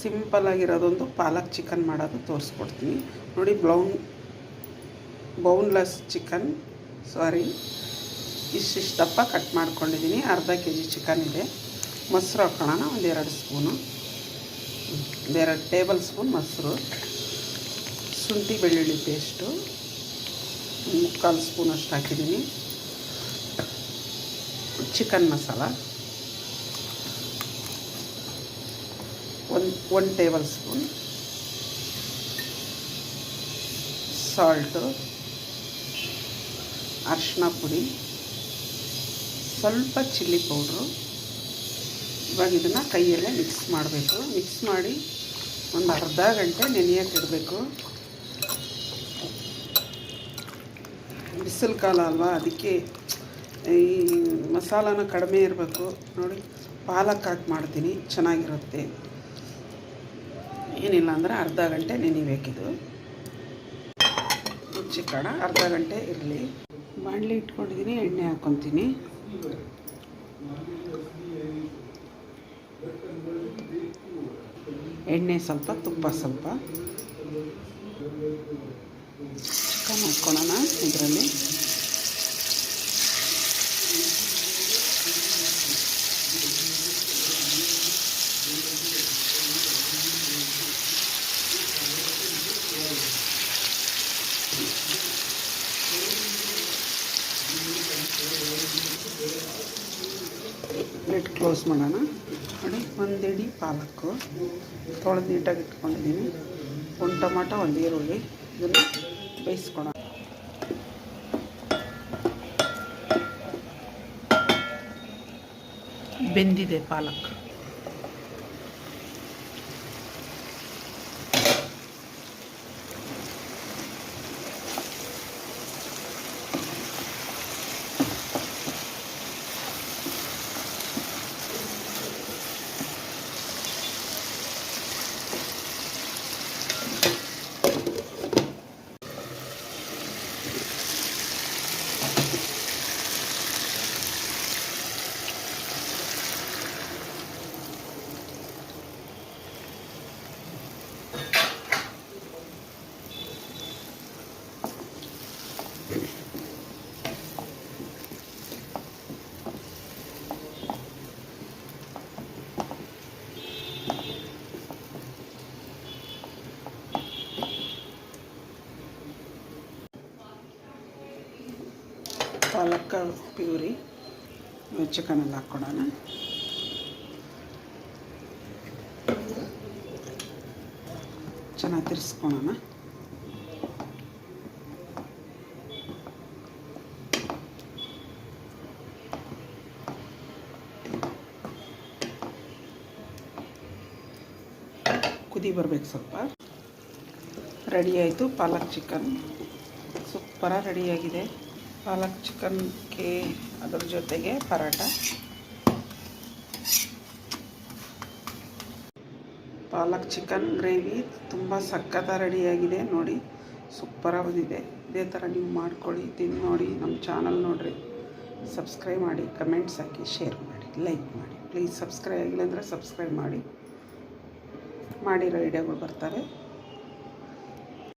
Simple ಆಗಿರೋದೊಂದು ಪಾಲಕ್ chicken ಮಾಡೋದು ತೋರಿಸ್ಕೊಡ್ತೀನಿ. ನೋಡಿ ಬ್ರೌನ್ ಬೌನ್ಲೆಸ್ ಚಿಕನ್, ಸಾರಿ. ಇಷ್ಟಿಷ್ಟಪ್ಪ ಕಟ್ ಮಾಡ್ಕೊಂಡಿದ್ದೀನಿ. ಅರ್ಧ ಕೆ ಜಿ ಚಿಕನ್ ಇದೆ. ಮೊಸರು ಹಾಕೋಣ ಒಂದೆರಡು ಸ್ಪೂನು. ಒಂದೆರಡು ಟೇಬಲ್ ಸ್ಪೂನ್ ಮೊಸರು. ಶುಂಠಿ ಬೆಳ್ಳುಳ್ಳಿ ಪೇಸ್ಟು. ಮುಕ್ಕಾಲು ಸ್ಪೂನ್ ಅಷ್ಟು ಹಾಕಿದ್ದೀನಿ. ಚಿಕನ್ ಮಸಾಲ. ಒಂದು ಒನ್ ಟೇಬಲ್ ಸ್ಪೂನ್ ಸಾಲ್ಟು ಅರಿಶಿನ ಪುಡಿ, ಸ್ವಲ್ಪ ಚಿಲ್ಲಿ ಪೌಡ್ರು ಇವಾಗ ಇದನ್ನು ಕೈಯಲ್ಲೇ ಮಿಕ್ಸ್ ಮಾಡಬೇಕು. ಮಿಕ್ಸ್ ಮಾಡಿ ಒಂದು ಅರ್ಧ ಗಂಟೆ ನೆನೆಯೋಕೆ ಇಡಬೇಕು. ಬಿಸಿಲು ಕಾಲ ಅಲ್ವಾ, ಅದಕ್ಕೆ ಈ ಮಸಾಲನ ಕಡಿಮೆ ಇರಬೇಕು. ನೋಡಿ, ಪಾಲಕ್ ಹಾಕಿ ಮಾಡ್ತೀನಿ, ಚೆನ್ನಾಗಿರುತ್ತೆ. ಏನಿಲ್ಲ ಅಂದರೆ ಅರ್ಧ ಗಂಟೆ ನೆನಿಬೇಕಿದು ಚಿಕ್ಕಣ, ಅರ್ಧ ಗಂಟೆ ಇರಲಿ. ಬಾಣಲಿ ಇಟ್ಕೊಂಡಿದ್ದೀನಿ ಎಣ್ಣೆ ಹಾಕ್ಕೊತೀನಿ ಎಣ್ಣೆ ಸ್ವಲ್ಪ, ತುಪ್ಪ ಸ್ವಲ್ಪ. ಚಿಕನ್ ಹಾಕ್ಕೊಳ್ಳೋಣ ಇದರಲ್ಲಿ. ಲಿಡ್ ಕ್ಲೋಸ್ ಮಾಡೋಣ. ನೋಡಿ ಒಂದು ಇಡೀ ಪಾಲಕ್ಕು ತೊಳೆದು ನೀಟಾಗಿ ಇಟ್ಕೊಂಡಿದ್ದೀನಿ. ಒಂದು ಟೊಮಾಟೊ, ಒಂದು ಈರುಳ್ಳಿ. ಇದನ್ನು ಬೇಯಿಸ್ಕೊಳ ಬೆಂದಿದೆ ಪಾಲಕ್. ಪಾಲಕ್ಕ ಪ್ಯೂರಿ ಚಿಕನಲ್ಲಿ ಹಾಕ್ಕೊಡೋಣ ಚೆನ್ನಾಗಿ ತಿರ್ಸ್ಕೊಳೋಣ ಕುದಿ ಬರಬೇಕು ಸ್ವಲ್ಪ. ರೆಡಿ ಆಯಿತು, ಪಾಲಕ್ ಚಿಕನ್. ಸೂಪರಾಗಿ ರೆಡಿಯಾಗಿದೆ ಪಾಲಕ್ ಚಿಕನ್ಗೆ ಅದರ ಜೊತೆಗೆ ಪರಾಟ ಪಾಲಕ್ ಚಿಕನ್ ಗ್ರೇವಿ ತುಂಬ ಸಖತ್ತ ರೆಡಿಯಾಗಿದೆ ನೋಡಿ. ಸೂಪರ ಬಂದಿದೆ. ಇದೇ ಥರ ನೀವು ಮಾಡ್ಕೊಳ್ಳಿ ತಿಂದು ನೋಡಿ ನಮ್ಮ ಚಾನಲ್ ನೋಡಿರಿ. ಸಬ್ಸ್ಕ್ರೈಬ್ ಮಾಡಿ, ಕಮೆಂಟ್ಸ್ ಹಾಕಿ, ಶೇರ್ ಮಾಡಿ, ಲೈಕ್ ಮಾಡಿ. ಪ್ಲೀಸ್ ಸಬ್ಸ್ಕ್ರೈಬ್ ಆಗಿಲ್ಲ ಅಂದರೆ ಸಬ್ಸ್ಕ್ರೈಬ್ ಮಾಡಿ. ಮಾಡಿರೋ ವಿಡಿಯೋಗಳು ಬರ್ತವೆ